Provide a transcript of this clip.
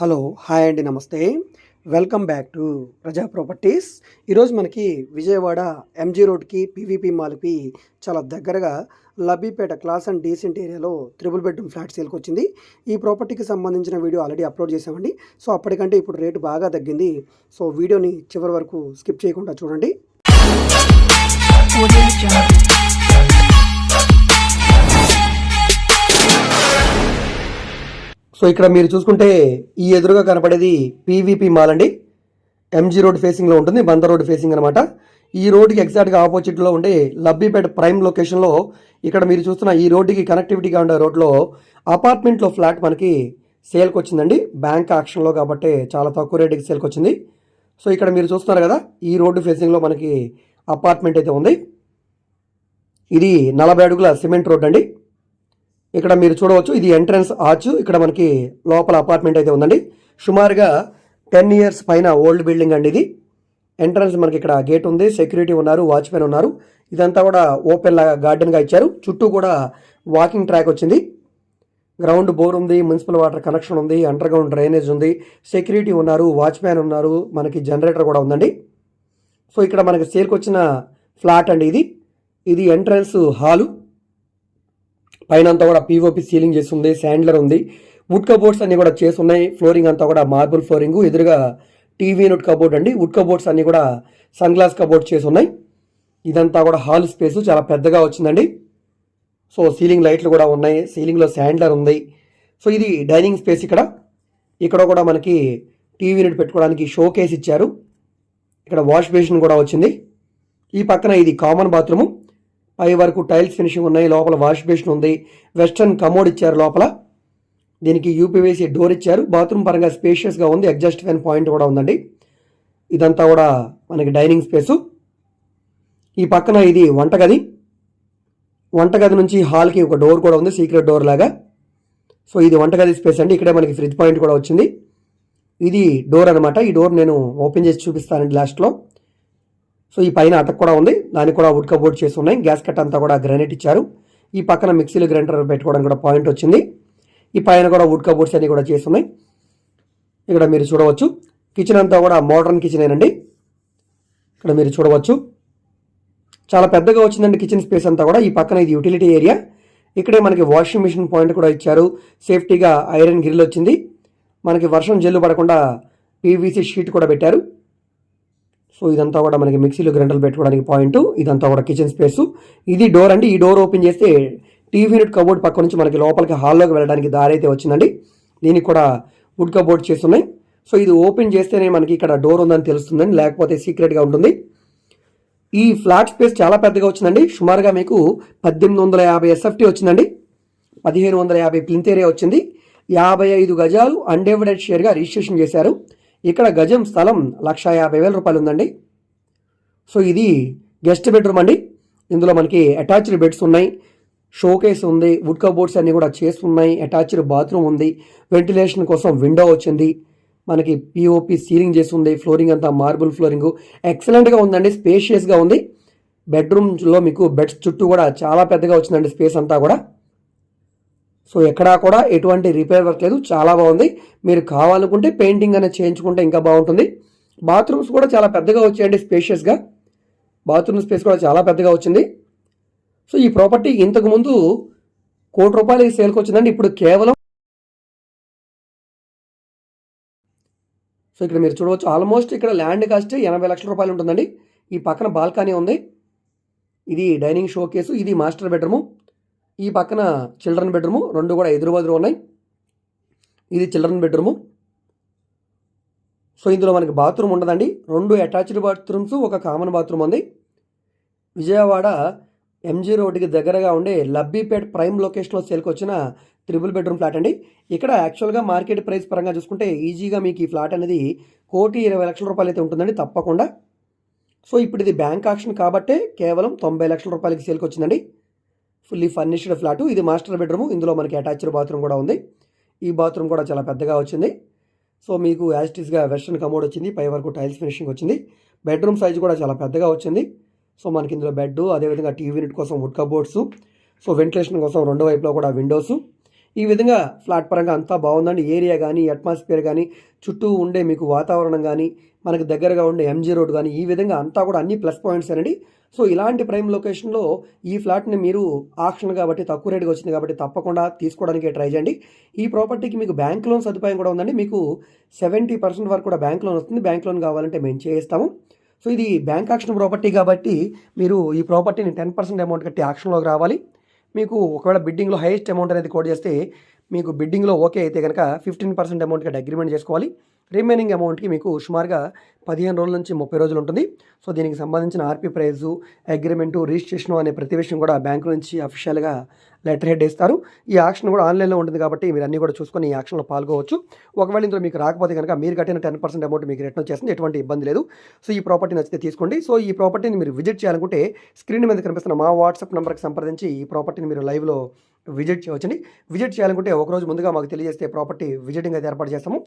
Hello hi అండి నమస్తే. Welcome back to Praja Properties. ఈరోజు మనకి విజయవాడ ఎంజీ రోడ్కి పీవీపీ మాల్కి చాలా దగ్గరగా లబ్బీపేట క్లాస్ అండ్ డీసెంట్ ఏరియాలో త్రిబుల్ బెడ్రూమ్ ఫ్లాట్ సేల్కి వచ్చింది. ఈ ప్రాపర్టీకి సంబంధించిన వీడియో ఆల్రెడీ అప్లోడ్ చేసామండి సో అప్పటికంటే ఇప్పుడు రేటు బాగా తగ్గింది. సో వీడియోని చివరి వరకు స్కిప్ చేయకుండా చూడండి. సో ఇక్కడ మీరు చూసుకుంటే ఈ ఎదురుగా కనపడేది పీవీపీ మాల్ అండి. ఎంజీ రోడ్ ఫేసింగ్లో ఉంటుంది బంద రోడ్ ఫేసింగ్ అనమాట ఈ రోడ్డుకి ఎగ్జాక్ట్గా ఆపోజిట్లో ఉండే లబ్బీపేట ప్రైమ్ లొకేషన్లో ఇక్కడ మీరు చూస్తున్న ఈ రోడ్డుకి కనెక్టివిటీగా ఉండే రోడ్లో అపార్ట్మెంట్లో ఫ్లాట్ మనకి సేల్కి వచ్చిందండి. బ్యాంక్ ఆక్షన్లో కాబట్టి చాలా తక్కువ రేటుకి సేల్కి వచ్చింది. సో ఇక్కడ మీరు చూస్తున్నారు కదా ఈ రోడ్డు ఫేసింగ్లో మనకి అపార్ట్మెంట్ అయితే ఉంది. ఇది నలభై అడుగుల సిమెంట్ రోడ్ అండి. ఇక్కడ మీరు చూడవచ్చు ఇది ఎంట్రన్స్ ఆచు ఇక్కడ మనకి లోపల అపార్ట్మెంట్ అయితే ఉందండి. సుమారుగా టెన్ ఇయర్స్ పైన ఓల్డ్ బిల్డింగ్ అండి ఇది. ఎంట్రన్స్ మనకి ఇక్కడ గేట్ ఉంది సెక్యూరిటీ ఉన్నారు వాచ్మెన్ ఉన్నారు. ఇదంతా కూడా ఓపెన్ లాగా గార్డెన్గా ఇచ్చారు. చుట్టూ కూడా వాకింగ్ ట్రాక్ వచ్చింది. గ్రౌండ్ బోర్ ఉంది మున్సిపల్ వాటర్ కనెక్షన్ ఉంది అండర్ గ్రౌండ్ డ్రైనేజ్ ఉంది సెక్యూరిటీ ఉన్నారు వాచ్మ్యాన్ ఉన్నారు మనకి జనరేటర్ కూడా ఉందండి. సో ఇక్కడ మనకి సేల్కి వచ్చిన ఫ్లాట్ అండి ఇది. ఇది ఎంట్రన్స్ హాలు. పైన అంతా కూడా పీఓపి సీలింగ్ చేసి ఉంది శాండ్లర్ ఉంది. వుడ్ కబోర్డ్స్ అన్ని కూడా చేసి ఉన్నాయి ఫ్లోరింగ్ అంతా కూడా మార్బుల్ ఫ్లోరింగ్. ఎదురుగా టీవీ వుడ్ కబోర్డ్ అండి. వుడ్ కబోర్డ్స్ అన్ని కూడా సన్ గ్లాస్ కబోర్డ్ చేసి ఉన్నాయి ఇదంతా కూడా హాల్ స్పేస్. చాలా పెద్దగా వచ్చిందండి. సో సీలింగ్ లైట్లు కూడా ఉన్నాయి. సీలింగ్లో శాండ్లర్ ఉంది. సో ఇది డైనింగ్ స్పేస్ ఇక్కడ. ఇక్కడ కూడా మనకి టీవీ యూనిట్ పెట్టుకోవడానికి షో కేస్ ఇచ్చారు. ఇక్కడ వాష్ బేసిన్ కూడా వచ్చింది. ఈ పక్కన ఇది కామన్ బాత్రూము. పై వరకు టైల్స్ ఫినిషింగ్ ఉన్నాయి లోపల వాష్ బేసిన్ ఉంది. వెస్ట్రన్ కమోడ్ ఇచ్చారు లోపల. దీనికి యూపీవీసీ డోర్ ఇచ్చారు. బాత్రూమ్ పరంగా స్పేషియస్గా ఉంది అడ్జస్ట్ ఫ్యాన్ పాయింట్ కూడా ఉందండి. ఇదంతా కూడా మనకి డైనింగ్ స్పేసు ఈ పక్కన ఇది వంటగది. వంటగది నుంచి హాల్కి ఒక డోర్ కూడా ఉంది సీక్రెట్ డోర్ లాగా. సో ఇది వంటగది స్పేస్ అండి. ఇక్కడే మనకి ఫ్రిడ్జ్ పాయింట్ కూడా వచ్చింది. ఇది డోర్ అనమాట ఈ డోర్ నేను ఓపెన్ చేసి చూపిస్తానండి లాస్ట్లో సో ఈ పైన అటక్ కూడా ఉంది. దానికి కూడా వుడ్ కబోర్డ్ చేసి ఉన్నాయి. గ్యాస్ కట్ అంతా కూడా గ్రానైట్ ఇచ్చారు. ఈ పక్కన మిక్సీలు గ్రైండర్ పెట్టుకోవడానికి కూడా పాయింట్ వచ్చింది. ఈ పైన కూడా వుడ్ కబోర్డ్స్ అన్ని కూడా చేసి ఉన్నాయి. ఇక్కడ మీరు చూడవచ్చు. కిచెన్ అంతా కూడా మోడర్న్ కిచెన్ ఏనండి. ఇక్కడ మీరు చూడవచ్చు. చాలా పెద్దగా వచ్చిందండి కిచెన్ స్పేస్ అంతా కూడా. ఈ పక్కన ఇది యూటిలిటీ ఏరియా. ఇక్కడే మనకి వాషింగ్ మిషన్ పాయింట్ కూడా ఇచ్చారు. సేఫ్టీగా ఐరన్ గ్రిల్ వచ్చింది. మనకి వర్షం జల్లు పడకుండా పీవీసీ షీట్ కూడా పెట్టారు. సో ఇదంతా కూడా మనకి మిక్సీలో గ్రైండర్లు పెట్టుకోవడానికి పాయింట్. ఇదంతా కూడా కిచెన్ స్పేస్. ఇది డోర్ అండి. ఈ డోర్ ఓపెన్ చేస్తే టీవీ యూనిట్ కబోర్డ్ పక్క నుంచి మనకి లోపలికి హాల్లోకి వెళ్ళడానికి దారి అయితే వచ్చిందండి. దీనికి కూడా వుడ్ కబోర్డ్ చేస్తున్నాయి. సో ఇది ఓపెన్ చేస్తేనే మనకి ఇక్కడ డోర్ ఉందని తెలుస్తుందండి. లేకపోతే సీక్రెట్గా ఉంటుంది. ఈ ఫ్లాట్ స్పేస్ చాలా పెద్దగా వచ్చిందండి. సుమారుగా మీకు పద్దెనిమిది వందల యాభై ఎస్ఎఫ్టీ వచ్చిందండి. పదిహేను వందల యాభై ప్లింత్ ఏరియా వచ్చింది. యాభై ఐదు గజాలు అన్డివైడెడ్ షేర్గా రిజిస్ట్రేషన్ చేశారు. ఇక్కడ గజం స్థలం లక్ష యాభై వేల రూపాయలు ఉందండి. సో ఇది గెస్ట్ బెడ్రూమ్ అండి. ఇందులో మనకి అటాచ్డ్ బెడ్స్ ఉన్నాయి. షోకేస్ ఉంది వుడ్ కబోర్డ్స్ అన్నీ కూడా చేస్తున్నాయి. అటాచ్డ్ బాత్రూమ్ ఉంది. వెంటిలేషన్ కోసం విండో వచ్చింది. మనకి పిఓపి సీలింగ్ చేసి ఉంది. ఫ్లోరింగ్ అంతా మార్బుల్ ఫ్లోరింగ్. ఎక్సలెంట్గా ఉందండి. స్పేషియస్గా ఉంది. బెడ్రూమ్లో మీకు బెడ్స్ చుట్టూ కూడా చాలా పెద్దగా వచ్చిందండి. స్పేస్ అంతా కూడా. సో ఎక్కడా కూడా ఎటువంటి రిపేర్ వర్క్ లేదు. చాలా బాగుంది. మీరు కావాలనుకుంటే పెయింటింగ్ అనేది చేయించుకుంటే ఇంకా బాగుంటుంది. బాత్రూమ్స్ కూడా చాలా పెద్దగా వచ్చాయండి స్పేషియస్గా బాత్రూమ్ స్పేస్ కూడా చాలా పెద్దగా వచ్చింది. సో ఈ ప్రాపర్టీ ఇంతకుముందు కోటి రూపాయలకి సేల్కి వచ్చిందండి. ఇప్పుడు కేవలం సో ఇక్కడ మీరు చూడవచ్చు. ఆల్మోస్ట్ ఇక్కడ ల్యాండ్ కాస్ట్ ఎనభై లక్షల రూపాయలు ఉంటుందండి. ఈ పక్కన బాల్కనీ ఉంది. ఇది డైనింగ్ షో కేసు ఇది మాస్టర్ బెడ్రూము ఈ పక్కన చిల్డ్రన్ బెడ్రూము రెండు కూడా ఎదురు ఉన్నాయి. ఇది చిల్డ్రన్ బెడ్రూము. సో ఇందులో మనకి బాత్రూమ్ ఉండదండి. రెండు అటాచ్డ్ బాత్రూమ్స్ ఒక కామన్ బాత్రూమ్ ఉంది. విజయవాడ ఎంజీ రోడ్డుకి దగ్గరగా ఉండే లబ్బీపేట్ ప్రైమ్ లొకేషన్లో సేల్కి వచ్చిన త్రిబుల్ బెడ్రూమ్ ఫ్లాట్ అండి. ఇక్కడ యాక్చువల్గా మార్కెట్ ప్రైస్ పరంగా చూసుకుంటే ఈజీగా మీకు ఈ ఫ్లాట్ అనేది కోటి ఇరవై లక్షల రూపాయలు అయితే ఉంటుందండి తప్పకుండా. సో ఇప్పుడు ఇది బ్యాంక్ ఆక్షన్ కాబట్టే కేవలం తొంభై లక్షల రూపాయలకి సేల్కి వచ్చిందండి. Fully furnished flat. ఇది మాస్టర్ బెడ్రూమ్. ఇందులో మనకి అటాచ్డ్ బాత్రూమ్ కూడా ఉంది. ఈ బాత్రూమ్ కూడా చాలా పెద్దగా వచ్చింది. సో మీకు యాస్టిస్గా వెస్ట్రన్ కమోడ్ వచ్చింది. పై వరకు టైల్స్ ఫినిషింగ్ వచ్చింది. బెడ్రూమ్ సైజ్ కూడా చాలా పెద్దగా వచ్చింది. సో మనకి ఇందులో బెడ్ అదేవిధంగా టీవీ యూనిట్ కోసం వుడ్ కబోర్డ్స్. సో వెంటిలేషన్ కోసం రెండు వైపులో కూడా విండోస్. ఈ విధంగా ఫ్లాట్ పరంగా అంతా బాగుందండి. ఏరియా కానీ అట్మాస్ఫియర్ కానీ చుట్టూ ఉండే మీకు వాతావరణం కానీ మనకు దగ్గరగా ఉండే ఎంజీ రోడ్ కానీ ఈ విధంగా అంతా కూడా అన్ని ప్లస్ పాయింట్స్ అండి. సో ఇలాంటి ప్రైమ్ లొకేషన్లో ఈ ఫ్లాట్ని మీరు ఆప్షన్ కాబట్టి తక్కువ రేటుగా వచ్చింది కాబట్టి తప్పకుండా తీసుకోవడానికి ట్రై చేయండి. ఈ ప్రాపర్టీకి మీకు బ్యాంక్ లోన్ సదుపాయం కూడా ఉందండి. మీకు సెవెంటీ పర్సెంట్ వరకు కూడా బ్యాంక్ లోన్ వస్తుంది. బ్యాంక్ లోన్ కావాలంటే మేము చేయిస్తాము. సో ఇది బ్యాంక్ ఆక్షన్ ప్రాపర్టీ కాబట్టి మీరు ఈ ప్రాపర్టీని టెన్ పర్సెంట్ అమౌంట్ కట్టి ఆక్షన్లోకి రావాలి. మీకు ఒకవేళ బిడ్డింగ్లో హైయెస్ట్ అమౌంట్ అనేది కోట్ చేస్తే మీకు బిడ్డింగ్లో ఓకే అయితే కనుక ఫిఫ్టీన్ పర్సెంట్ అమౌంట్ కట్టి అగ్రిమెంట్ చేసుకోవాలి. రిమైనింగ్ అమౌంట్కి మీకు సుమారుగా పదిహేను రోజుల నుంచి ముప్పై రోజులు ఉంటుంది. సో దీనికి సంబంధించిన ఆర్పీ ప్రైజు అగ్రిమెంటు రిజిస్ట్రేషన్ అనే ప్రతి విషయం కూడా బ్యాంకు నుంచి అఫీషియల్గా లెటర్ హెడ్ ఇస్తారు. ఈ యాక్షన్ కూడా ఆన్లైన్లో ఉంటుంది కాబట్టి మీరు అన్నీ కూడా చూసుకొని ఈ ఆక్షన్లో పాల్గొవచ్చు. ఒకవేళ ఇందులో మీకు రాకపోతే కనుక మీరు కట్టిన టెన్ పర్సెంట్ అమౌంట్ మీకు రిటర్న్ చేస్తుంది ఎటువంటి ఇబ్బంది లేదు. సో ఈ ప్రాపర్టీ నచ్చితే తీసుకోండి. సో ఈ ప్రాపర్టీని మీరు విజిట్ చేయాలనుకుంటే స్క్రీన్ మీద కనిపిస్తున్న మా వాట్సాప్ నెంబర్కి సంప్రదించి ఈ ప్రాపర్టీని మీరు లైవ్లో విజిట్ చేయవచ్చండి. విజిట్ చేయాలనుకుంటే ఒకరోజు ముందుగా మాకు తెలియజేస్తే ప్రాపర్టీ విజిటింగ్ అయితే ఏర్పాటు చేస్తాము.